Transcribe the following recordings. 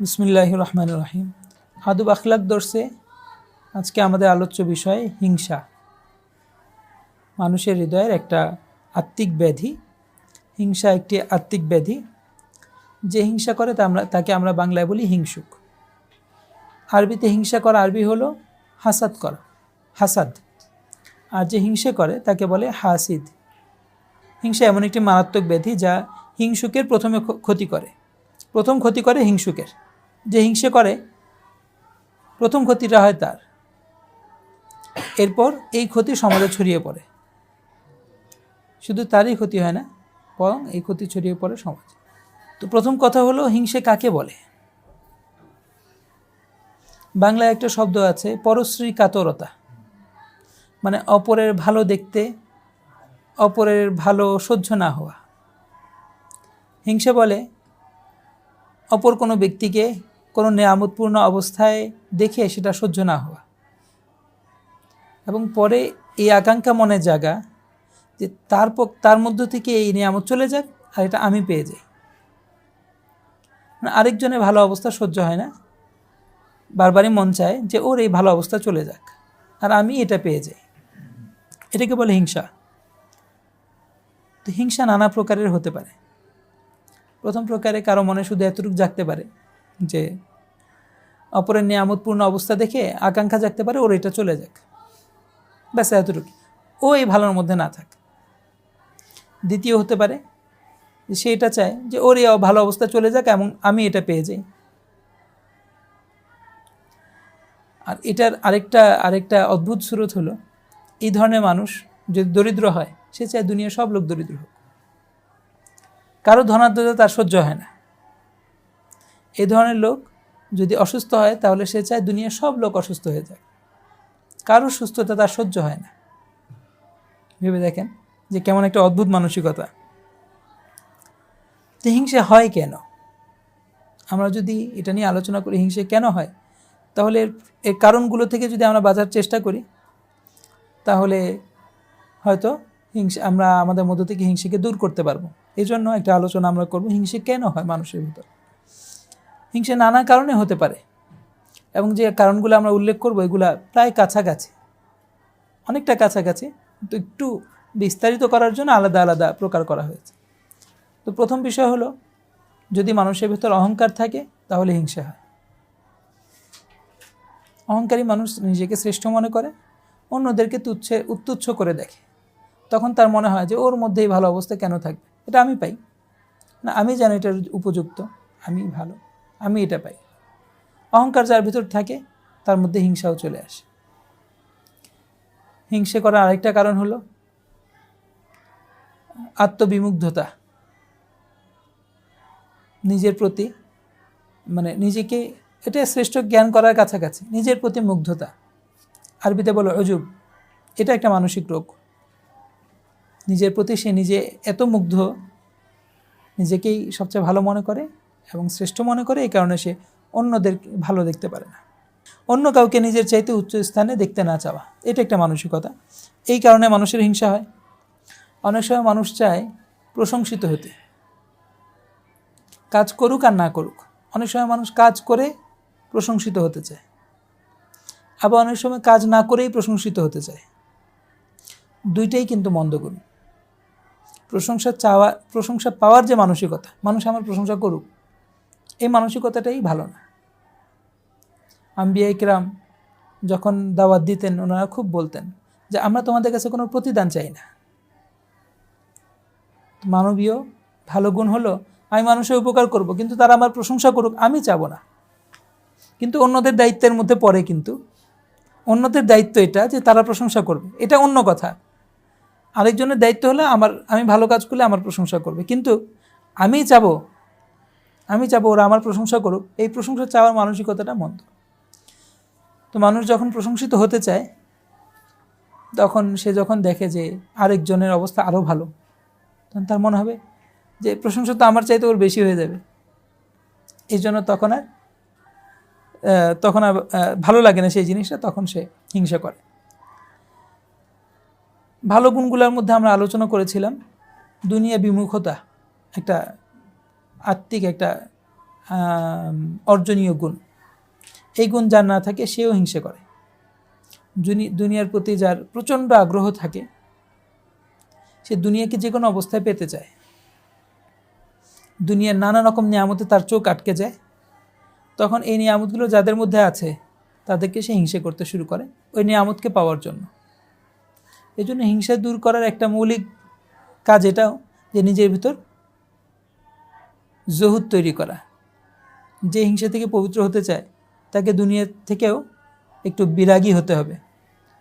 বিসমিল্লাহ রহমান রহিম। আদব আখলাক দর্শে আজকে আমাদের আলোচ্য বিষয় হিংসা। মানুষের হৃদয়ের একটা আত্মিক ব্যাধি। হিংসা একটি আত্মিক ব্যাধি। যে হিংসা করে তা আমরা তাকে আমরা বাংলায় বলি হিংসুক। আরবিতে হিংসা করা আরবি হলো হাসাদ করা, হাসাদ। আর যে হিংসে করে তাকে বলে হাসিদ। হিংসা এমন একটি মারাত্মক ব্যাধি যা হিংসুকের প্রথমে ক্ষতি করে। প্রথম ক্ষতি করে হিংসুকের। যে হিংসে করে, প্রথম ক্ষতিটা হয় তার। এরপর এই ক্ষতি সমাজে ছড়িয়ে পড়ে। শুধু তারই ক্ষতি হয় না, বরং এই ক্ষতি ছড়িয়ে পড়ে সমাজে। তো প্রথম কথা হলো, হিংসে কাকে বলে? বাংলায় একটা শব্দ আছে, পরশ্রী কাতরতা। মানে অপরের ভালো দেখতে, অপরের ভালো সহ্য না হওয়া। হিংসে বলে, অপর কোনো ব্যক্তিকে কোনো নেয়ামতপূর্ণ অবস্থায় দেখে সেটা সহ্য না হওয়া। এবং পরে এই আকাঙ্ক্ষা মনে জাগা যে তার তার মধ্য থেকে এই নিয়ামত চলে যাক আর এটা আমি পেয়ে যাই। মানে আরেকজনের ভালো অবস্থা সহ্য হয় না। বারবারই মন চায় যে ওর এই ভালো অবস্থা চলে যাক আর আমি এটা পেয়ে যাই। এটাকে বলে হিংসা। তো হিংসা নানা প্রকারের হতে পারে। প্রথম প্রকারে কারও মনে শুধু এতটুকু জাগতে পারে যে অপরের নিয়ামতপূর্ণ অবস্থা দেখে আকাঙ্ক্ষা জাগতে পারে, ওর এটা চলে যাক। ব্যাস এতটুকু ও এই ভালোর মধ্যে না থাক। দ্বিতীয় হতে পারে সে এটা চায় যে ওর এই ভালো অবস্থা চলে যাক এবং আমি এটা পেয়ে যাই। আর এটার আরেকটা আরেকটা অদ্ভুত স্রোত হলো, এই ধরনের মানুষ যদি দরিদ্র হয়, সে চায় দুনিয়ার সব লোক দরিদ্র হোক। কারও ধনাত্মতা তার সহ্য হয় না। এই ধরনের লোক যদি অসুস্থ হয়, তাহলে সে চায় দুনিয়ার সব লোক অসুস্থ হয়ে যায় কারও সুস্থতা তার সহ্য হয় না। ভেবে দেখেন যে কেমন একটা অদ্ভুত মানসিকতা। তো হিংসে হয় কেন? আমরা যদি এটা নিয়ে আলোচনা করি, হিংসে কেন হয়? তাহলে এর- কারণগুলো থেকে যদি আমরা বাঁচার চেষ্টা করি, তাহলে হয়তো হিংসা, আমরা আমাদের মধ্য থেকে হিংসেকে দূর করতে পারব। এই জন্য একটা আলোচনা আমরা করব, হিংসে কেন হয় মানুষের ভিতর? হিংসে নানা কারণে হতে পারে। এবং যে কারণগুলো আমরা উল্লেখ করব, এগুলা প্রায় কাছাকাছি। অনেকটা কাছাকাছি, কিন্তু একটু বিস্তারিত করার জন্য আলাদা আলাদা প্রকার করা হয়েছে। তো প্রথম বিষয় হলো, যদি মানুষের ভিতর অহংকার থাকে, তাহলে হিংসা হয়। অহংকারী মানুষ নিজেকে শ্রেষ্ঠ মনে করে, অন্যদেরকে তুচ্ছে, উত্তুচ্ছ করে দেখে। তখন তার মনে হয় যে, ওর মধ্যেই ভালো অবস্থা কেন থাকবে? এটা আমি পাই। না, আমি জানি এটার উপযুক্ত, আমি ভালো। আমি এটা পাই। অহংকার যার ভিতর থাকে, তার মধ্যে হিংসাও চলে আসে। হিংসে করার আরেকটা কারণ হলো আত্মবিমুগ্ধতা। নিজের প্রতি মানে নিজেকে, এটা শ্রেষ্ঠ জ্ঞান করার কাছাকাছি, নিজের প্রতি মুগ্ধতা। আরবিতে বলো অজুব, এটা একটা মানসিক রোগ। নিজের প্রতি সে নিজে এত মুগ্ধ, নিজেকেই সবচেয়ে ভালো মনে করে এবং শ্রেষ্ঠ মনে করে এই কারণে সে অন্যদের ভালো দেখতে পারে না। অন্য কাউকে নিজের চাইতে উচ্চ স্থানে দেখতে না চাওয়া, এটা একটা মানসিকতা। এই কারণে মানুষের হিংসা হয়। অনেক সময় মানুষ চায় প্রশংসিত হতে। কাজ করুক আর না করুক, অনেক সময় মানুষ কাজ করে প্রশংসিত হতে চায়। আবার অনেক সময় কাজ না করেই প্রশংসিত হতে চায়। দুইটাই কিন্তু মন্দ মন্দগুণ প্রশংসা চাওয়া, প্রশংসা পাওয়ার যে মানসিকতা, মানুষ আমার প্রশংসা করুক এই মানসিকতাটাই ভালো না। আম্বিয়া ইকরাম যখন দাওয়াত দিতেন, ওনারা খুব বলতেন যে, আমরা তোমাদের কাছে কোনো প্রতিদান চাই না। মানবীয় ভালো গুণ হলো, আমি মানুষের উপকার করব, কিন্তু তারা আমার প্রশংসা করুক, আমি চাবো না। কিন্তু অন্যদের দায়িত্বের মধ্যে পড়ে কিন্তু, অন্যদের দায়িত্ব এটা যে, তারা প্রশংসা করবে। এটা অন্য কথা। আরেকজনের দায়িত্ব হলো, আমার, আমি ভালো কাজ করলে আমার প্রশংসা করবে। কিন্তু আমি চাবো আমি চাবো ওরা আমার প্রশংসা করুক। এই প্রশংসা চাওয়ার মানসিকতাটা মন্দ। তো মানুষ যখন প্রশংসিত হতে চায়, তখন সে যখন দেখে যে আরেকজনের অবস্থা আরও ভালো, তখন তার মনে হবে যে প্রশংসা তো আমার চাইতে ওর বেশি হয়ে যাবে। এই জন্য তখন আর তখন আর ভালো লাগে না সেই জিনিসটা, তখন সে হিংসা করে। ভালো গুণগুলোর মধ্যে আমরা আলোচনা করেছিলাম, দুনিয়া বিমুখতা, একটা আত্মিক একটা অর্জনীয় গুণ। এই গুণ যার না থাকে, সেও হিংসে করে। দুনিয়ার প্রতি যার প্রচণ্ড আগ্রহ থাকে, সে দুনিয়াকে যে কোনো অবস্থায় পেতে চায়। দুনিয়ার নানা রকম নিয়ামতে তার চোখ আটকে যায়। তখন এই নিয়ামতগুলো যাদের মধ্যে আছে, তাদেরকে সে হিংসে করতে শুরু করে ওই নিয়ামতকে পাওয়ার জন্য। এই জন্য হিংসা দূর করার একটা মৌলিক কাজ এটাও যে নিজের ভিতর জহুদ তৈরি করা। যে হিংসা থেকে পবিত্র হতে চায়, তাকে দুনিয়া থেকেও একটু বিরাগী হতে হবে।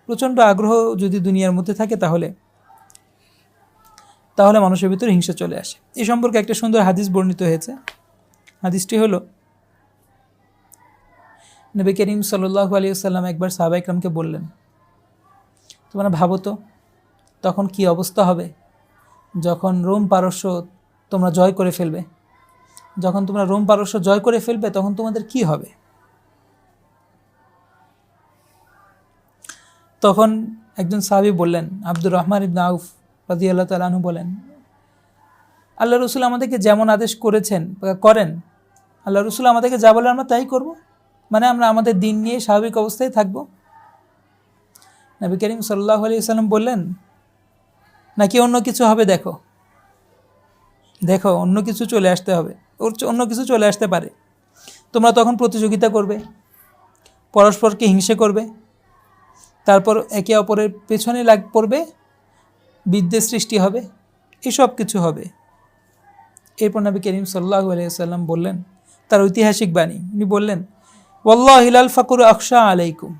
প্রচণ্ড আগ্রহ যদি দুনিয়ার মধ্যে থাকে তাহলে তাহলে মানুষের ভিতরে হিংসা চলে আসে। এ সম্পর্কে একটা সুন্দর হাদিস বর্ণিত হয়েছে। হাদিসটি হলো, নবী করিম সাল্লাহ আলী সাল্লাম একবার সাহাবা ইকরামকে বললেন, তোমরা ভাবো তো, তখন কি অবস্থা হবে? যখন রোম পারস্য তোমরা জয় করে ফেলবে যখন তোমরা রোম পারস্য জয় করে ফেলবে, তখন তোমাদের কি হবে? তখন একজন সাহাবি বললেন, আব্দুর রহমান ইবনা আউফ রাজি আল্লাহ তালু বলেন, আল্লাহ রসুল আমাদেরকে যেমন আদেশ করেছেন, করেন, আল্লাহ রসুল আমাদেরকে যা বলে আমরা তাই করব। মানে আমরা আমাদের দিন নিয়ে স্বাভাবিক অবস্থায় থাকব। নবী করিম সাল্লাহ আলি সাল্লাম বললেন, নাকি অন্য কিছু হবে দেখো। দেখো, অন্য কিছু চলে আসতে হবে। ওর অন্য কিছু চলে আসতে পারে। তোমরা তখন প্রতিযোগিতা করবে। পরস্পরকে হিংসে করবে। তারপর একে অপরের পেছনে লাগ পড়বে। বিদ্বেষ সৃষ্টি হবে। এসব কিছু হবে। এরপর নবী করিম সাল্লাহ আলাইসাল্লাম বললেন, তার ঐতিহাসিক বাণী। উনি বললেন ওল্লাহ হিলাল ফাকুর আকশা আলাইকুম।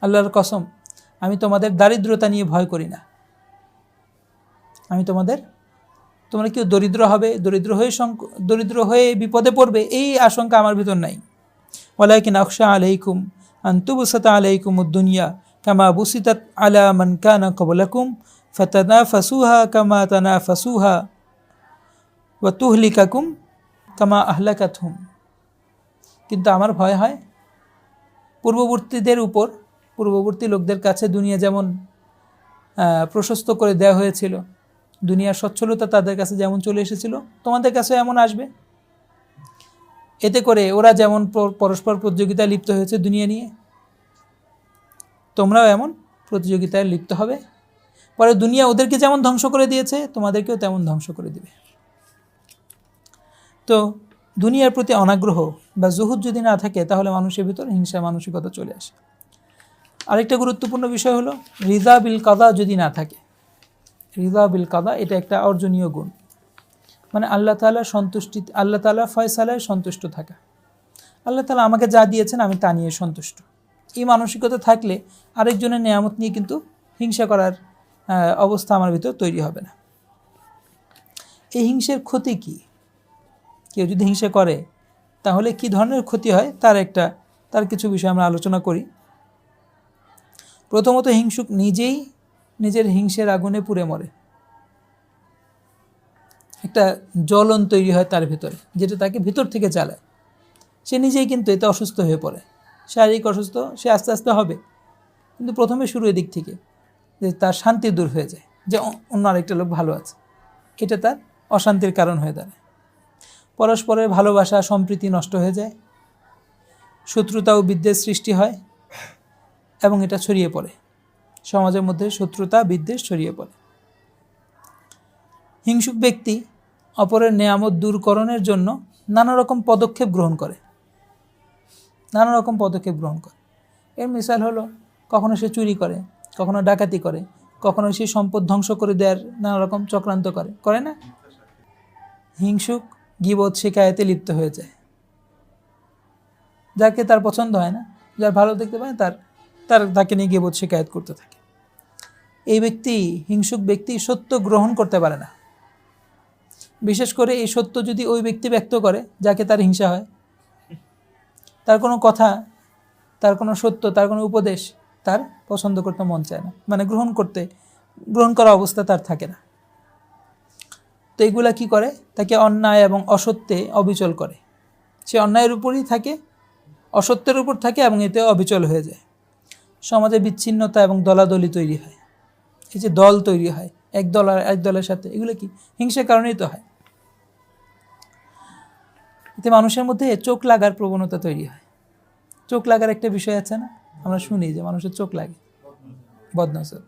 আল্লাহর কসম, আমি তোমাদের দারিদ্রতা নিয়ে ভয় করি না। আমি তোমাদের তোমরা কেউ দরিদ্র হবে, দরিদ্র হয়ে দরিদ্র হয়ে বিপদে পড়বে, এই আশঙ্কা আমার ভিতর নাই। ওয়ালাইকিন আকশা আলাইকুম, আন্তুবুসাত আলাইকুম উদ্দুনিয়া কামা বুসিতাত আলা মান কানা কবলাকুম ফতানা ফাসুহা কামা তানা ফাসুহা ওয়া তুহলিকাকুম কামা আহলাকাতহুম। কিন্তু আমার ভয় হয়, পূর্ববর্তীদের উপর, পূর্ববর্তী লোকদের কাছে দুনিয়া যেমন প্রশস্ত করে দেওয়া হয়েছিল দুনিয়ার সচ্ছলতা তাদের কাছে যেমন চলে এসেছিল, তোমাদের কাছে এমন আসবে? এতে করে ওরা যেমন পরস্পর প্রতিযোগিতায় লিপ্ত হয়েছে দুনিয়া নিয়ে, তোমরাও এমন প্রতিযোগিতায় লিপ্ত হবে। পরে দুনিয়া ওদেরকে যেমন ধ্বংস করে দিয়েছে, তোমাদেরকেও তেমন ধ্বংস করে দিবে। তো দুনিয়ার প্রতি অনাগ্রহ বা জুহুদ যদি না থাকে, তাহলে মানুষের ভিতর হিংসা, মানসিকতা চলে আসে। আরেকটা গুরুত্বপূর্ণ বিষয় হলো রিজা বিল কাদা যদি না থাকে রিজা বিল কাদা, এটা একটা অর্জনীয় গুণ। মানে আল্লাহ তালা সন্তুষ্টি, আল্লাহ তালা ফয়সালায় সন্তুষ্ট থাকা। আল্লাহ তালা আমাকে যা দিয়েছেন আমি তা নিয়ে সন্তুষ্ট। এই মানসিকতা থাকলে আরেকজনের নিয়ামত নিয়ে কিন্তু হিংসা করার অবস্থা আমার ভিতর তৈরি হবে না। এই হিংসের ক্ষতি কি? কেউ যদি হিংসা করে, তাহলে কি ধরনের ক্ষতি হয়? তার একটা, তার কিছু বিষয় আমরা আলোচনা করি। প্রথমত হিংসুক নিজেই নিজের হিংসের আগুনে পুড়ে মরে। একটা জ্বলন তৈরি হয় তার ভিতরে, যেটা তাকে ভিতর থেকে চালায় সে নিজেই কিন্তু এতে অসুস্থ হয়ে পড়ে। শারীরিক অসুস্থ, সে আস্তে আস্তে হবে। কিন্তু প্রথমে শুরু এদিক থেকে, যে তার শান্তি দূর হয়ে যায়, যে অন্য আরেকটা লোক ভালো আছে। এটা তার অশান্তির কারণ হয়ে দাঁড়ায়। পরস্পরের ভালোবাসা, সম্প্রীতি নষ্ট হয়ে যায়। শত্রুতা ও বিদ্বেষ সৃষ্টি হয় এবং এটা ছড়িয়ে পড়ে। সমাজের মধ্যে শত্রুতা, বিদ্বেষ ছড়িয়ে পড়ে। হিংসুক ব্যক্তি অপরের নেয়ামত দূরকরণের জন্য নানা রকম পদক্ষেপ গ্রহণ করে। নানা রকম পদক্ষেপ গ্রহণ করে। এর মিসাল হলো, কখনো সে চুরি করে, কখনো ডাকাতি করে, কখনো সে সম্পদ ধ্বংস করে দেওয়ার নানা রকম চক্রান্ত করে। করে না? হিংসুক গিবত শিকায়তে লিপ্ত হয়ে যায়। যাকে তার পছন্দ হয় না, যার ভালো দেখতে পায় তার তার, তাকে নিয়ে গিবত শিকায়ত করতে থাকে। এই ব্যক্তি, হিংসুক ব্যক্তি সত্য গ্রহণ করতে পারে না। বিশেষ করে এই সত্য যদি ওই ব্যক্তি ব্যক্ত করে, যাকে তার হিংসা হয়, তার কোনো কথা, তার কোনো সত্য, তার কোনো উপদেশ তার পছন্দ করতে মন চায় না। মানে গ্রহণ করতে, গ্রহণ করা অবস্থা তার থাকে না। তো এগুলা কি করে? তাকে অন্যায় এবং অসত্যে অবিচল করে। সে অন্যায়ের উপরই থাকে, অসত্যের উপর থাকে এবং এতে অবিচল হয়ে যায়। সমাজে বিচ্ছিন্নতা এবং দলাদলি তৈরি হয়। এই যে দল তৈরি হয়, এক দল আর এক দলের সাথে, এগুলো কি? হিংসার কারণেই তো হয়। এতে মানুষের মধ্যে চোখ লাগার প্রবণতা তৈরি হয়। চোখ লাগার একটা বিষয় আছে না? আমরা শুনি যে মানুষের চোখ লাগে। বদনজর।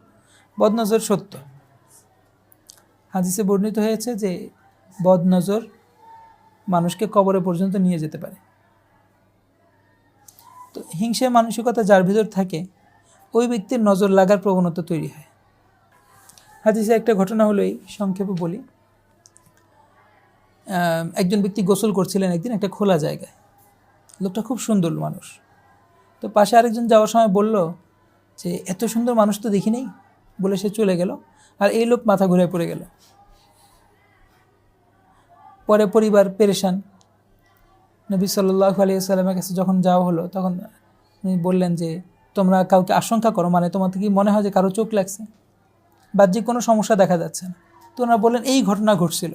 বদনজর সত্য। হাদিসে বর্ণিত হয়েছে যে বদনজর মানুষকে কবরে পর্যন্ত নিয়ে যেতে পারে। তো হিংসে মানসিকতা যার ভিতর থাকে, ওই ব্যক্তির নজর লাগার প্রবণতা তৈরি হয়। হাদিসে একটা ঘটনা হলো এই, সংক্ষেপে বলি। একজন ব্যক্তি গোসল করছিলেন একদিন একটা খোলা জায়গায়। লোকটা খুব সুন্দর মানুষ। তো পাশে আরেকজন যাওয়ার সময় বলল যে, এত সুন্দর মানুষ তো দেখি নেই? বলে সে চলে গেল। আর এই লোক মাথা ঘুরে পড়ে গেল। পরে পরিবার পেরেশান। নবী সাল্লাহ আলিয়াল্লামের কাছে যখন যাওয়া হলো, তখন বললেন যে, তোমরা কাউকে আশঙ্কা করো মানে তোমার কি মনে হয় যে কারও চোখ লাগছে? বাহ্যিক কোনো সমস্যা দেখা যাচ্ছে না। তো ওনারা বললেন, এই ঘটনা ঘটছিল।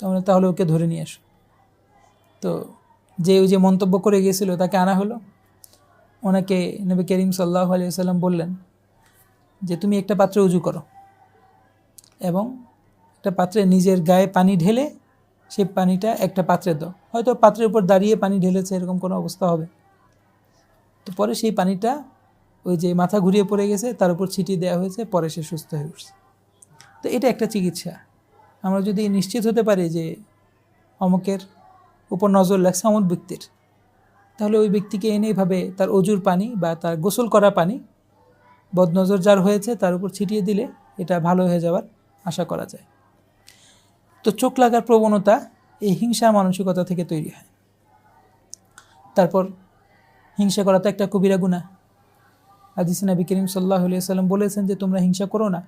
তোমরা তাহলে ওকে ধরে নিয়ে এসো তো যে ওই যে মন্তব্য করে গিয়েছিল, তাকে আনা হলো। ওনাকে নবী করিম সাল্লাহ আলিয়াল্লাম বললেন যে, তুমি একটা পাত্রে উজু করো এবং একটা পাত্রে নিজের গায়ে পানি ঢেলে সেই পানিটা একটা পাত্রে দাও। হয়তো পাত্রের উপর দাঁড়িয়ে পানি ঢেলেছে, এরকম কোনো অবস্থা হবে। তো পরে সেই পানিটা ওই যে মাথা ঘুরিয়ে পড়ে গেছে, তার উপর ছিটিয়ে দেওয়া হয়েছে, পরে সে সুস্থ হয়ে উঠছে। তো এটা একটা চিকিৎসা। আমরা যদি নিশ্চিত হতে পারি যে অমুকের উপর নজর লাগছে অমুক ব্যক্তির, তাহলে ওই ব্যক্তিকে এনে এভাবে তার অজুর পানি বা তার গোসল করা পানি, বদনজর যার হয়েছে তার উপর ছিটিয়ে দিলে এটা ভালো হয়ে যাওয়ার আশা করা যায়। তো চোখ লাগার প্রবণতা এই হিংসা মানসিকতা থেকে তৈরি হয়। তারপর হিংসা করা তো একটা কবিরা গুণা আদিস নবী করিম সাল্লাহ সাল্লাম বলেছেন যে তোমরা হিংসা করো না।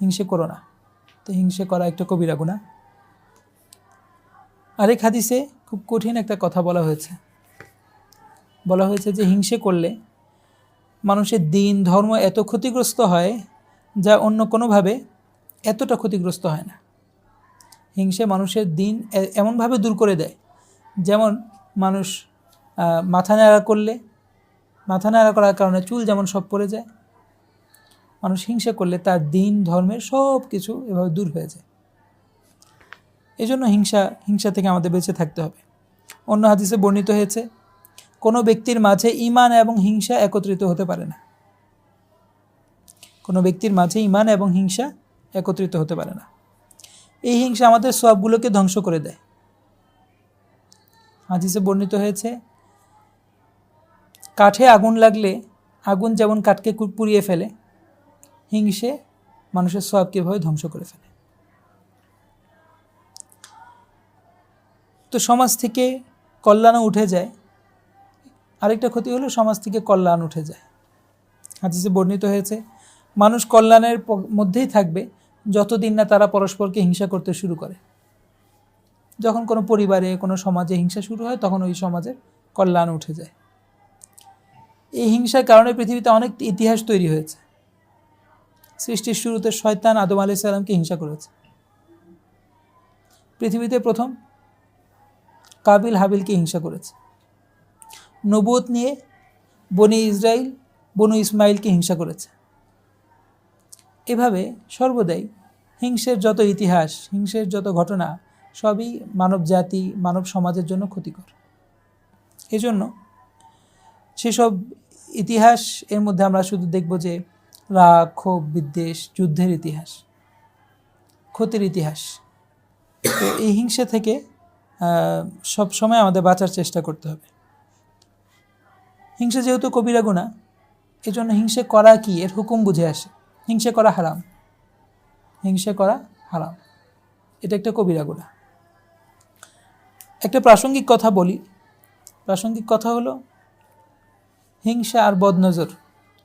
হিংসে করো না। তো হিংসে করা একটা কবিরা গুণা আরেক হাদিসে খুব কঠিন একটা কথা বলা হয়েছে। বলা হয়েছে যে হিংসে করলে মানুষের দিন, ধর্ম এত ক্ষতিগ্রস্ত হয় যা অন্য কোনোভাবে এতটা ক্ষতিগ্রস্ত হয় না। হিংসে মানুষের দিন এমনভাবে দূর করে দেয়, যেমন মানুষ মাথা নাড়া করলে মাথা নাড়া করার কারণে চুল যেমন সব পড়ে যায়, মানুষ হিংসা করলে তার দিন, ধর্মের সব কিছু এভাবে দূর হয়ে যায়। এই জন্য হিংসা হিংসা থেকে আমাদের বেঁচে থাকতে হবে। অন্য হাদিসে বর্ণিত হয়েছে, কোনো ব্যক্তির মাঝে ইমান এবং হিংসা একত্রিত হতে পারে না। কোনো ব্যক্তির মাঝে ইমান এবং হিংসা একত্রিত হতে পারে না। এই হিংসা আমাদের সবগুলোকে ধ্বংস করে দেয়। হাদিসে বর্ণিত হয়েছে কাঠে আগুন লাগলে আগুন যেমন কাঠকে পুড়িয়ে ফেলে, হিংসে মানুষের সবকে এভাবে ধ্বংস করে ফেলে। তো সমাজ থেকে কল্যাণও উঠে যায়। আরেকটা ক্ষতি হলো সমাজ থেকে কল্যাণ উঠে যায়। হাদিসে বর্ণিত হয়েছে, মানুষ কল্যাণের মধ্যেই থাকবে যতদিন না তারা পরস্পরকে হিংসা করতে শুরু করে। যখন কোনো পরিবারে, কোনো সমাজে হিংসা শুরু হয়, তখন ওই সমাজের কল্যাণ উঠে যায়। এই হিংসার কারণে পৃথিবীতে অনেক ইতিহাস তৈরি হয়েছে। সৃষ্টির শুরুতে শয়তান আদম আলি সাল্লামকে হিংসা করেছে। পৃথিবীতে প্রথম কাবিল হাবিলকে হিংসা করেছে। নবুত নিয়ে বনি ইসরাইল, বনু ইসমাইলকে হিংসা করেছে। এভাবে সর্বদাই হিংসের যত ইতিহাস, হিংসের যত ঘটনা, সবই মানব জাতি মানব সমাজের জন্য ক্ষতিকর। এজন্য সেসব ইতিহাস, এর মধ্যে আমরা শুধু দেখব যে রাগ, ক্ষোভ, বিদ্বেষ, যুদ্ধের ইতিহাস, ক্ষতির ইতিহাস। তো এই হিংসা থেকে সব সময় আমাদের বাঁচার চেষ্টা করতে হবে। হিংসা যেহেতু কবিরা গুণা, এজন্য হিংসে করা কি? এর হুকুম বুঝে আসে। হিংসে করা হারাম। হিংসে করা হারাম। এটা একটা কবিরা গুণা। একটা প্রাসঙ্গিক কথা বলি। প্রাসঙ্গিক কথা হলো হিংসা আর বদনজর।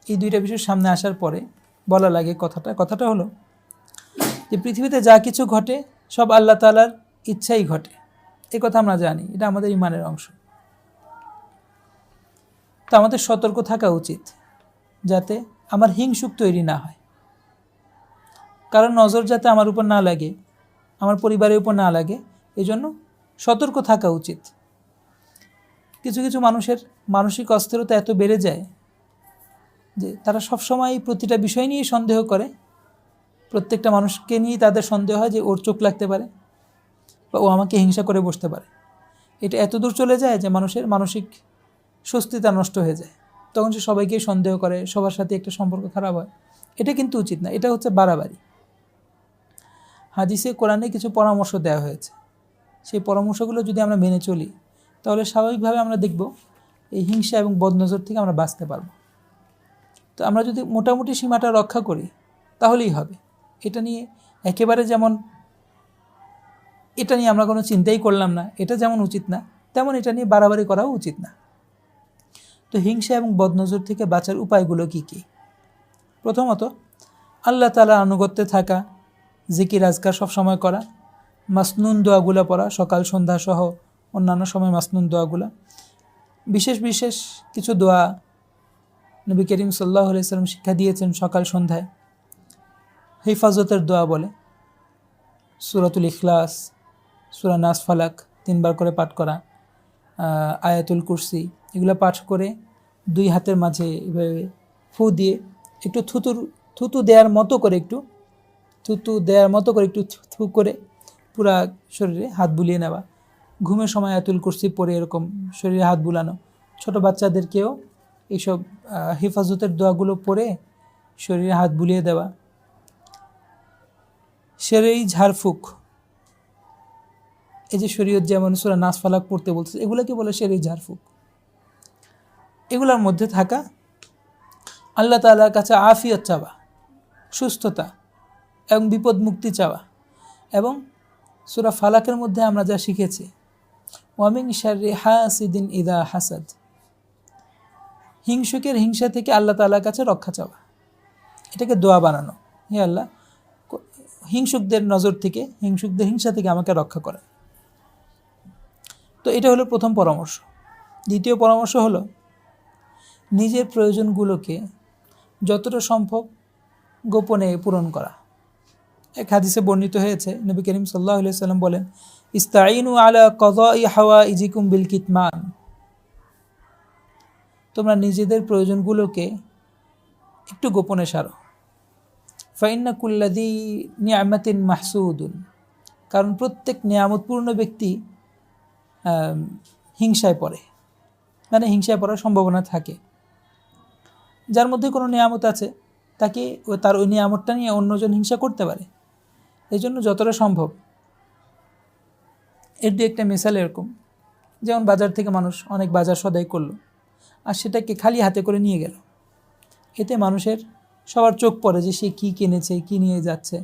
এই দুইটা বিষয় সামনে আসার পরে বলা লাগে কথাটা। কথাটা হলো যে, পৃথিবীতে যা কিছু ঘটে, সব আল্লাহ তালার ইচ্ছাই ঘটে। এ কথা আমরা জানি, এটা আমাদের ইমানের অংশ। তো আমাদের সতর্ক থাকা উচিত যাতে আমার হিংসুক তৈরি না হয়। কারণ নজর যাতে আমার উপর না লাগে, আমার পরিবারের উপর না লাগে, এজন্য সতর্ক থাকা উচিত। কিছু কিছু মানুষের মানসিক অস্থিরতা এত বেড়ে যায় যে তারা সবসময় প্রতিটা বিষয় নিয়ে সন্দেহ করে। প্রত্যেকটা মানুষকে নিয়েই তাদের সন্দেহ হয় যে ওর চোখ লাগতে পারে বা ও আমাকে হিংসা করে বসতে পারে। এটা এত দূর চলে যায় যে মানুষের মানসিক স্বস্তিতা নষ্ট হয়ে যায়। তখন সে সবাইকে সন্দেহ করে, সবার সাথে একটা সম্পর্ক খারাপ হয়। এটা কিন্তু উচিত না, এটা হচ্ছে বাড়াবাড়ি। হাদিসে কোরআনে কিছু পরামর্শ দেওয়া হয়েছে। সেই পরামর্শগুলো যদি আমরা মেনে চলি তাহলে স্বাভাবিকভাবে আমরা দেখব এই হিংসা এবং বদনজর থেকে আমরা বাঁচতে পারব। তো আমরা যদি মোটামুটি সীমাটা রক্ষা করি, তাহলেই হবে। এটা নিয়ে একেবারে যেমন, এটা নিয়ে আমরা কোনো চিন্তাই করলাম না, এটা যেমন উচিত না, তেমন এটা নিয়ে বাড়াবাড়ি করাও উচিত না। তো হিংসা এবং বদনজর থেকে বাঁচার উপায়গুলো কি কি? প্রথমত, আল্লাহ তালা আনুগত্যে থাকা জিকির আজকার সবসময় করা, মাসনুন দোয়াগুলা পড়া, সকাল সন্ধ্যা সহ অন্যান্য সময় মাসনুন দোয়াগুলা। বিশেষ বিশেষ কিছু দোয়া নবী করিম সাল্লাহ সাল্লাম শিক্ষা দিয়েছেন সকাল সন্ধ্যায়। হেফাজতের দোয়া বলে। সুরাতুল ইখলাস, সুরা নাস ফালাক তিনবার করে পাঠ করা আয়াতুল কুরসি এগুলো পাঠ করে দুই হাতের মাঝে এভাবে ফু দিয়ে একটু থুতুর থুতু দেওয়ার মতো করে একটু, থুতু দেওয়ার মতো করে একটু থু- থু করে পুরা শরীরে হাত বুলিয়ে নেওয়া। ঘুমের সময় আয়াতুল কুরসি পরে এরকম শরীরে হাত বুলানো। ছোট বাচ্চাদেরকেও এইসব হেফাজতের দোয়াগুলো পরে শরীরে হাত বুলিয়ে দেওয়া। সেরেই ঝাড়ফুঁক। এই যে শরীয়ত যেমন সুরা নাচ ফালাক পড়তে বলছে এগুলোকে বলে সেরেই ঝাড়ফুঁক। এগুলোর মধ্যে থাকা আল্লাহ তাআলার কাছে আফিয়ত চাওয়া, সুস্থতা এবং বিপদ মুক্তি চাওয়া এবং সুরা ফালাকের মধ্যে আমরা যা শিখেছি ওয়ামিং শারি হাসিদিন ইদা হাসাদ। হিংসুকের হিংসা থেকে আল্লাহ তাআলার কাছে রক্ষা চাওয়া। এটাকে দোয়া বানানো। হে আল্লাহ হিংসুকদের নজর থেকে, হিংসুকদের হিংসা থেকে আমাকে রক্ষা করে তো এটা হলো প্রথম পরামর্শ। দ্বিতীয় পরামর্শ হলো, নিজের প্রয়োজনগুলোকে যতটা সম্ভব গোপনে পূরণ করা। এক হাদিসে বর্ণিত হয়েছে, নবী করিম সাল্লাহ সাল্লাম বলেন ইস্তাইনু আলা কদাই হাওয়া ইজিকুম বিল কিতমান। তোমরা নিজেদের প্রয়োজনগুলোকে একটু গোপনে সারো। ফাইন্না কুল্লাদি নিয়ামাতিন মাহসুদুন। কারণ প্রত্যেক নিয়ামতপূর্ণ ব্যক্তি হিংসায় পড়ে। মানে হিংসায় পড়ার সম্ভাবনা থাকে। যার মধ্যে কোনো নিয়ামত আছে, তাকে তার ওই নিয়ামতটা নিয়ে অন্যজন হিংসা করতে পারে। এই জন্য যতটা সম্ভব এর দু একটা মিসাল এরকম। যেমন বাজার থেকে মানুষ অনেক বাজার সদাই করল, আর সেটাকে খালি হাতে করে নিয়ে গেল। এতে মানুষের সবার চোখ পড়ে যে সে কী কিনেছে, কী নিয়ে যাচ্ছে।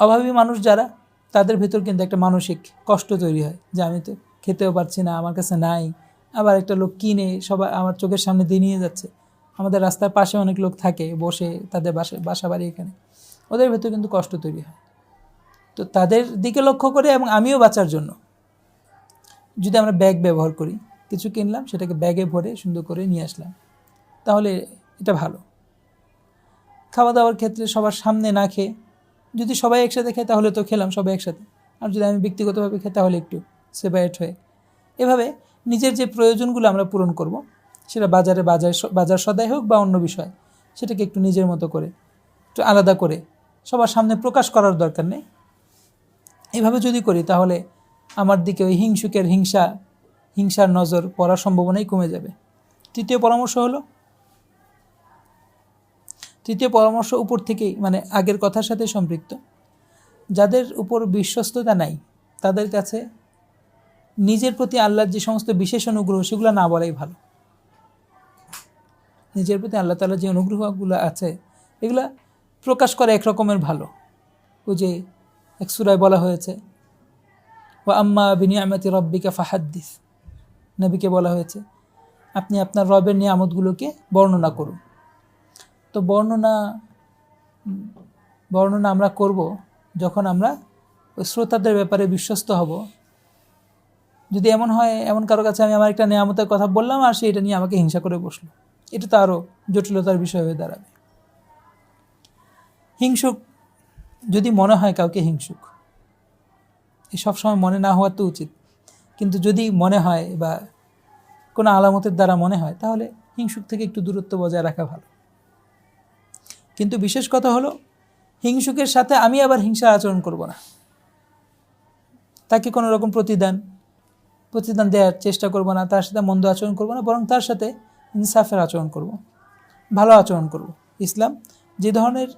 অভাবী মানুষ যারা, তাদের ভেতর কিন্তু একটা মানসিক কষ্ট তৈরি হয় যে আমি তো খেতেও পারছি না, আমার কাছে নাই। আবার একটা লোক কিনে, সবাই আমার চোখের সামনে দিয়ে নিয়ে যাচ্ছে। আমাদের রাস্তার পাশে অনেক লোক থাকে, বসে তাদের বাসা বাসা বাড়ি এখানে। ওদের ভেতর কিন্তু কষ্ট তৈরি হয়। তো তাদের দিকে লক্ষ্য করে এবং আমিও বাঁচার জন্য। যদি আমরা ব্যাগ ব্যবহার করি, কিছু কিনলাম, সেটাকে ব্যাগে ভরে সুন্দর করে নিয়ে আসলাম, তাহলে এটা ভালো। খাওয়া দাওয়ার ক্ষেত্রে সবার সামনে না খেয়ে, যদি সবাই একসাথে খায়, তাহলে তো খেলাম সবাই একসাথে। আর যদি আমি ব্যক্তিগতভাবে খাই, তাহলে একটু সেপারেট হয়ে। এভাবে নিজের যে প্রয়োজনগুলো আমরা পূরণ করব, সেটা বাজারে বাজার বাজার সদাই হোক বা অন্য বিষয়, সেটাকে একটু নিজের মতো করে, একটু আলাদা করে সবার সামনে প্রকাশ করার দরকার নেই। এভাবে যদি করি, তাহলে আমার দিকে ওই হিংসুকের হিংসা, হিংসার নজর পড়ার সম্ভাবনাই কমে যাবে। তৃতীয় পরামর্শ হলো, তৃতীয় পরামর্শ উপর থেকেই মানে আগের কথার সাথে সম্পৃক্ত। যাদের উপর বিশ্বস্ততা নাই, তাদের কাছে নিজের প্রতি আল্লাহর যে সমস্ত বিশেষ অনুগ্রহ, সেগুলো না বলাই ভালো। নিজের প্রতি আল্লাহ তালার যে অনুগ্রহগুলো আছে, এগুলা প্রকাশ করা এক রকমের ভালো। ওই যে এক সুরায় বলা হয়েছে। ও আম্মা বিনিয়ামতি রব্বিকা ফাহাদ্দিস। নবীকে বলা হয়েছে, আপনি আপনার রবের নিয়ামতগুলোকে বর্ণনা করুন। তো বর্ণনা বর্ণনা আমরা করব যখন আমরা ওই শ্রোতাদের ব্যাপারে বিশ্বস্ত হব। যদি এমন হয়, এমন কারও কাছে আমি আমার একটা নিয়ামতের কথা বললাম আর সে এটা নিয়ে আমাকে হিংসা করে বসল। এটা তো আরও জটিলতার বিষয় হয়ে দাঁড়াবে। হিংসুক যদি মনে হয় কাউকে হিংসুক এই সবসময় মনে না হওয়া তো উচিত। কিন্তু যদি মনে হয় বা কোনো আলামতের দ্বারা মনে হয়, তাহলে হিংসুক থেকে একটু দূরত্ব বজায় রাখা ভালো। কিন্তু বিশেষ কথা হলো, হিংসুকের সাথে আমি আবার হিংসা আচরণ করব না। তাকে কোনো রকম প্রতিদান প্রতিদান দেওয়ার চেষ্টা করব না, তার সাথে মন্দ আচরণ করব না, বরং তার সাথে ইনসাফের আচরণ করব, ভালো আচরণ করব। ইসলাম যে ধরনের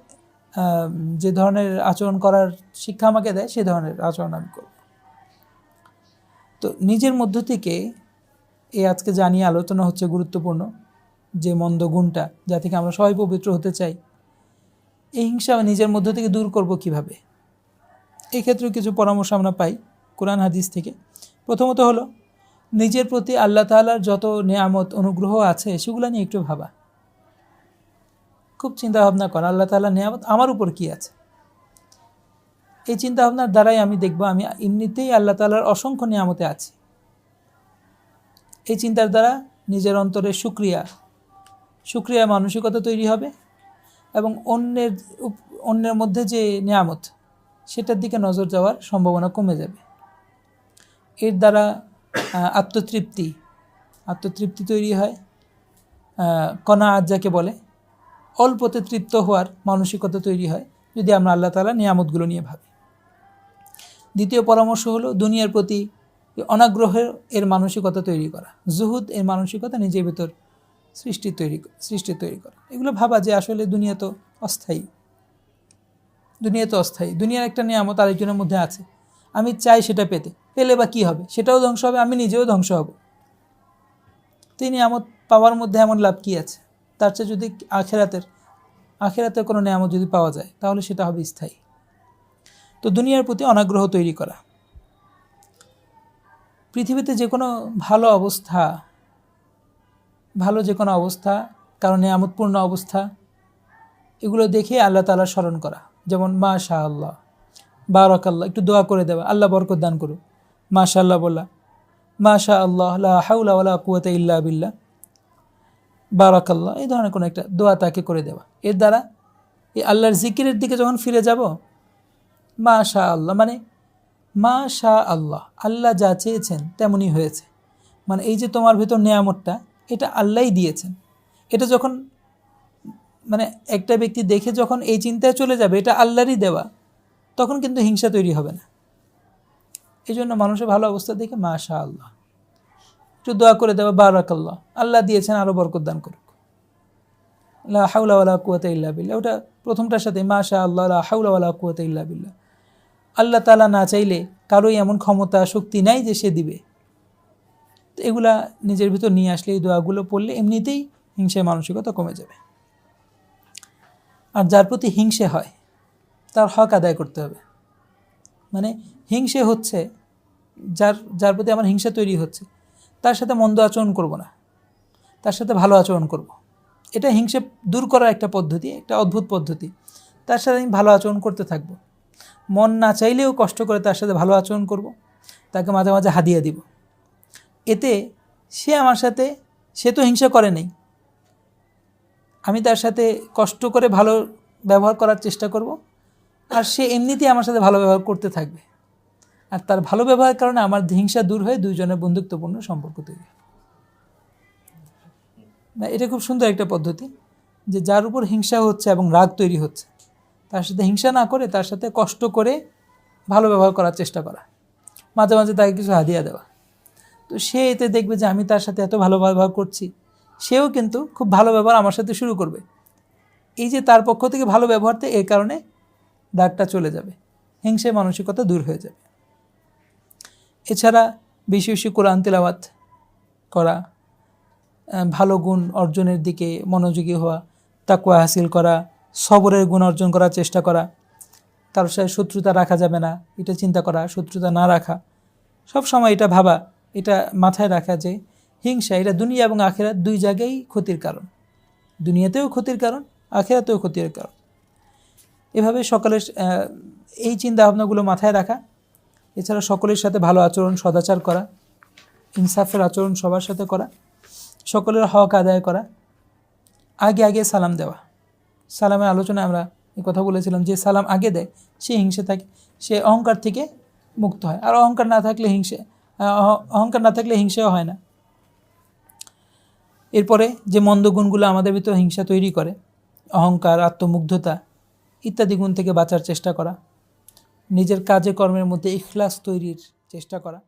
যে ধরনের আচরণ করার শিক্ষা আমাকে দেয়, সে ধরনের আচরণ আমি করব। তো নিজের মধ্য থেকে এই আজকে জানিয়ে আলোচনা হচ্ছে গুরুত্বপূর্ণ, যে মন্দ গুণটা, যা থেকে আমরা সবাই পবিত্র হতে চাই, এই হিংসা নিজের মধ্য থেকে দূর করব কীভাবে? এই ক্ষেত্রেও কিছু পরামর্শ আমরা পাই কোরআন হাদিস থেকে। প্রথমত হলো, নিজের প্রতি আল্লাহ তাআলার যত নেয়ামত, অনুগ্রহ আছে, সেগুলো নিয়ে একটু ভাবা। খুব চিন্তা ভাবনা করা আল্লাহ তাআলার নেয়ামত আমার উপর কি আছে? এই চিন্তা ভাবনার দ্বারাই আমি দেখব আমি এমনিতেই আল্লাহ তাআলার অসংখ্য নিয়ামতে আছি। এই চিন্তার দ্বারা নিজের অন্তরে সুক্রিয়া সুক্রিয়া মানসিকতা তৈরি হবে এবং অন্যের অন্যের মধ্যে যে নিয়ামত সেটার দিকে নজর যাওয়ার সম্ভাবনা কমে যাবে। এর দ্বারা আত্মতৃপ্তি আত্মতৃপ্তি তৈরি হয় আহ, কনা আজ যাকে বলে। অল্পতে তৃপ্ত হওয়ার মানসিকতা তৈরি হয় যদি আমরা আল্লাহ তালা নিয়ামতগুলো নিয়ে ভাবি। দ্বিতীয় পরামর্শ হলো দুনিয়ার প্রতি অনাগ্রহের এর মানসিকতা তৈরি করা। জুহুদ এর মানসিকতা নিজের ভেতর সৃষ্টি তৈরি সৃষ্টি তৈরি করা। এগুলো ভাবা যে আসলে দুনিয়া তো অস্থায়ী। দুনিয়া তো অস্থায়ী। দুনিয়ার একটা নিয়ামত আরেকজনের মধ্যে আছে। আমি চাই সেটা পেতে। পেলে বা কী হবে? সেটাও ধ্বংস হবে, আমি নিজেও ধ্বংস হব। তিনি আমত পাওয়ার মধ্যে এমন লাভ কী আছে? তার চেয়ে যদি আখেরাতের আখেরাতের কোনো নিয়ামত যদি পাওয়া যায়, তাহলে সেটা হবে স্থায়ী। তো দুনিয়ার প্রতি অনাগ্রহ তৈরি করা। পৃথিবীতে যে কোনো ভালো অবস্থা, ভালো যে কোনো অবস্থা কারণ নিয়ামতপূর্ণ অবস্থা, এগুলো দেখে আল্লাহ তালা স্মরণ করা। যেমন মা শাহ আল্লাহ বারক আল্লাহ একটু দোয়া করে দেওয়া, আল্লাহ বরকত দান করুক। মা শাহ আল্লাহ বললা মা শাহ আল্লাহ হাউলা কুয়াতে ইল্লা বিল্লাহ। বারক আল্লাহ এই ধরনের কোনো একটা দোয়া তাকে করে দেওয়া। এর দ্বারা এই আল্লাহর জিকিরের দিকে যখন ফিরে যাব মা শাহ আল্লাহ মানে মা শাহ আল্লাহ আল্লাহ যা চেয়েছেন তেমনই হয়েছে। মানে এই যে তোমার ভেতর নেয়ামতটা, এটা আল্লাহই দিয়েছেন। এটা যখন মানে একটা ব্যক্তি দেখে যখন এই চিন্তায় চলে যাবে, এটা আল্লাহরই দেওয়া, তখন কিন্তু হিংসা তৈরি হবে না। এই জন্য মানুষের ভালো অবস্থা দেখে মা শাহ আল্লাহ একটু দোয়া করে দেওয়া বারাক আল্লাহ আল্লাহ দিয়েছেন আরও বরকত দান করুক। লা হাউলা ওয়ালা কুয়াতে ইল্লা বিল্লাহ। ওটা প্রথমটার সাথে মা শাহ আল্লাহ লা হাউলা ওয়ালা কুয়াতে ইল্লা বিল্লাহ। আল্লাহ তালা না চাইলে কারোই এমন ক্ষমতা, শক্তি নাই যে সে দিবে। তো এগুলা নিজের ভিতর নিয়ে আসলে এই দোয়াগুলো পড়লে এমনিতেই হিংসের মানসিকতা কমে যাবে। আর যার প্রতি হিংসে হয়, তার হক আদায় করতে হবে। মানে হিংসে হচ্ছে, যার যার প্রতি আমার হিংসা তৈরি হচ্ছে তার সাথে মন্দ আচরণ করব না। তার সাথে ভালো আচরণ করব। এটা হিংসে দূর করার একটা পদ্ধতি, একটা অদ্ভুত পদ্ধতি। তার সাথে আমি ভালো আচরণ করতে থাকব। মন না চাইলেও কষ্ট করে তার সাথে ভালো আচরণ করব। তাকে মাঝে মাঝে হাদিয়া দিব। এতে সে আমার সাথে, সে তো হিংসা করে নেই। আমি তার সাথে কষ্ট করে ভালো ব্যবহার করার চেষ্টা করব। আর সে এমনিতেই আমার সাথে ভালো ব্যবহার করতে থাকবে। আর তার ভালো ব্যবহারের কারণে আমার হিংসা দূর হয়ে দুইজনের বন্ধুত্বপূর্ণ সম্পর্ক তৈরি। না, এটা খুব সুন্দর একটা পদ্ধতি যে যার উপর হিংসা হচ্ছে এবং রাগ তৈরি হচ্ছে, তার সাথে হিংসা না করে তার সাথে কষ্ট করে ভালো ব্যবহার করার চেষ্টা করা। মাঝে মাঝে তাকে কিছু হাদিয়া দেওয়া। তো সে এতে দেখবে যে আমি তার সাথে এত ভালো ব্যবহার করছি, সেও কিন্তু খুব ভালো ব্যবহার আমার সাথে শুরু করবে। এই যে তার পক্ষ থেকে ভালো ব্যবহারতে এই কারণে দাগটা চলে যাবে, হিংসে মানসিকতা দূর হয়ে যাবে। এছাড়া বেশি বেশি কোরআন তেলাওয়াত করা ভালো গুণ অর্জনের দিকে মনোযোগী হওয়া তাকুয়া হাসিল করা, সবরের গুণ অর্জন করার চেষ্টা করা, তার সাথে শত্রুতা রাখা যাবে না, এটা চিন্তা করা, শত্রুতা না রাখা, সব সময় এটা ভাবা, এটা মাথায় রাখা যে হিংসা, এটা দুনিয়া এবং আখেরাত দুই জায়গায় ক্ষতির কারণ। দুনিয়াতেও ক্ষতির কারণ, আখেরাতেও ক্ষতির কারণ। এভাবে সকলের এই চিন্তা ভাবনাগুলো মাথায় রাখা এছাড়া সকলের সাথে ভালো আচরণ, সদাচার করা, ইনসাফের আচরণ সবার সাথে করা, সকলের হক আদায় করা, আগে আগে সালাম দেওয়া। সালামের আলোচনায় আমরা কথা বলেছিলাম যে সালাম আগে দেয়, সে হিংসে থাকে, সে অহংকার থেকে মুক্ত হয়। আর অহংকার না থাকলে হিংসে অহ- অহংকার না থাকলে হিংসেও হয় না। এরপরে যে মন্দ গুণগুলো আমাদের ভিতর হিংসা তৈরি করে, অহংকার, আত্মমুগ্ধতা ইত্যাদি গুণ থেকে বাঁচার চেষ্টা করা নিজের কাজে কর্মের মধ্যে ইখলাস তৈরির চেষ্টা করা।